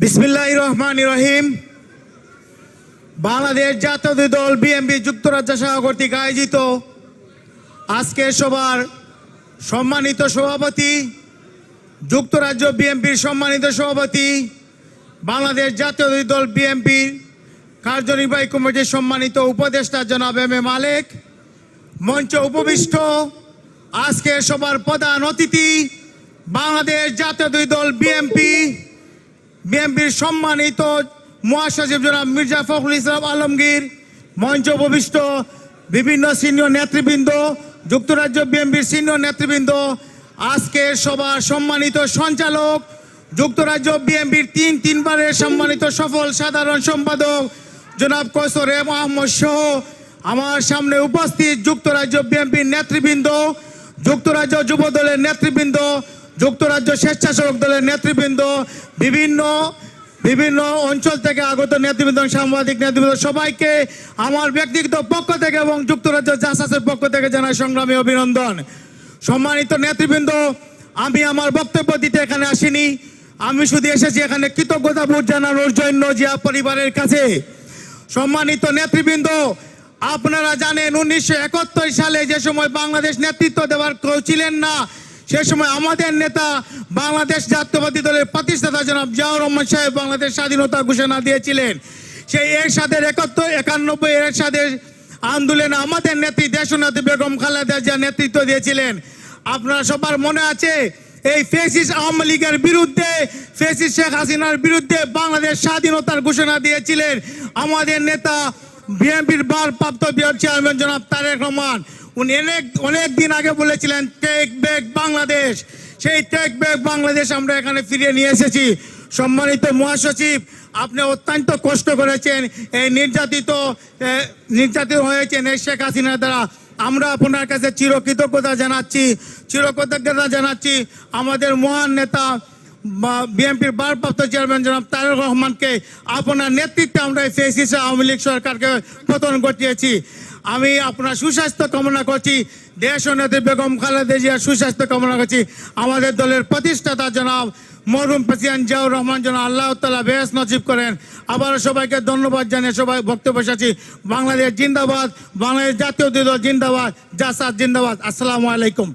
বিসমিল্লাহ রহমান রহিম। বাংলাদেশ জাতীয় দল বিএনপি যুক্তরাজ্য শাখা কর্তৃক আয়োজিত আজকের সবার সম্মানিত সভাপতি, যুক্তরাজ্য বিএনপির সম্মানিত সভাপতি, বাংলাদেশ জাতীয় দল বিএনপির কার্যনির্বাহী কমিটির সম্মানিত উপদেষ্টা জনাব এম এ মালেক, মঞ্চ উপবিষ্ট আজকের সবার প্রধান অতিথি, বাংলাদেশ জাতীয় দল বিএনপি বিএনপির সম্মানিত মহাসচিব জনাব মির্জা ফখরুল ইসলাম আলমগীর, মঞ্চ উপবিষ্ট বিভিন্ন সিনিয়র নেতৃবৃন্দ, যুক্তরাজ্য বিএনপির সিনিয়র নেতৃবৃন্দ, আজকের সবার সম্মানিত সঞ্চালক, যুক্তরাজ্য বিএনপির তিন তিনবারের সম্মানিত সফল সাধারণ সম্পাদক জনাব কৈশোর এম আহমদ সহ আমার সামনে উপস্থিত যুক্তরাজ্য বিএনপির নেতৃবৃন্দ, যুক্তরাজ্য যুবদলের নেতৃবৃন্দ যুক্তরাজ্য স্বেচ্ছাসেবক দলের নেতৃবৃন্দ, বিভিন্ন বিভিন্ন অঞ্চল থেকে আগত নেতৃবৃন্দ সাংবাদিক নেতৃবৃন্দ সবাইকে আমার ব্যক্তিগত পক্ষ থেকে এবং যুক্তরাজ্য জাসাসের পক্ষ থেকে জানাই সংগ্রামী অভিনন্দন। সম্মানিত নেতৃবৃন্দ, আমি আমার বক্তব্য দিতে এখানে আসিনি। আমি শুধু এসেছি এখানে কৃতজ্ঞতা বোধ জানানোর জন্য জিয়া পরিবারের কাছে। সম্মানিত নেতৃবৃন্দ, আপনারা জানেন উনিশশো একাত্তর সালে যে সময় বাংলাদেশ নেতৃত্ব দেওয়ার ছিলেন না সে সময় আমাদের নেতা বাংলাদেশ জাতীয়বাদী দলের প্রতিষ্ঠাতা জনাব জিয়াউর রহমান সাহেব বাংলাদেশ স্বাধীনতা ঘোষণা দিয়েছিলেন। সেই এরশাদের একাত্তর, একানব্বই এরশাদের আন্দোলনে আমাদের নেত্রী দেশনাথী বেগম খালেদা জিয়া নেতৃত্ব দিয়েছিলেন। আপনারা সবার মনে আছে এই ফেসিস আওয়ামী লীগের বিরুদ্ধে, ফেসিস শেখ হাসিনার বিরুদ্ধে বাংলাদেশ স্বাধীনতার ঘোষণা দিয়েছিলেন। আমাদের নেতা বিএনপির ভারপ্রাপ্ত চেয়ারম্যান জনাব তারেক রহমান উনি অনেক অনেক দিন আগে বলেছিলেন টেক ব্যাক বাংলাদেশ সেই টেক ব্যাক বাংলাদেশ আমরা এখানে ফিরিয়ে নিয়ে এসেছি। সম্মানিত মহাসচিব, আপনি অত্যন্ত কষ্ট করেছেন। এই নির্যাতিত নির্যাতিত হয়েছেন এই শেখ হাসিনার দ্বারা। আমরা আপনার কাছে চিরকৃতজ্ঞতা জানাচ্ছি চিরকৃতজ্ঞতা জানাচ্ছি। আমাদের মহান নেতা বিএনপির ভারপ্রাপ্ত চেয়ারম্যান জনাব তারেক রহমানকে আপনার নেতৃত্বে আমরা ফেসিস আওয়ামী লীগ সরকারকে পতন ঘটিয়েছি। আমি আপনার সুস্বাস্থ্য কামনা করছি, দেশ ও নেত্রী বেগম খালেদা জিয়ার সুস্বাস্থ্য কামনা করছি। আমাদের দলের প্রতিষ্ঠাতা জনাব মরুম প্রেসিডেন্ট জিয়াউর রহমান যেন আল্লাহ তালা বেশ নজিব করেন। আবার সবাইকে ধন্যবাদ জানিয়ে সবাই বক্তব্য বসেছি বাংলাদেশ জিন্দাবাদ, বাংলাদেশ জাতীয় দল জিন্দাবাদ, জাসাদ জিন্দাবাদ। আসসালামু আলাইকুম।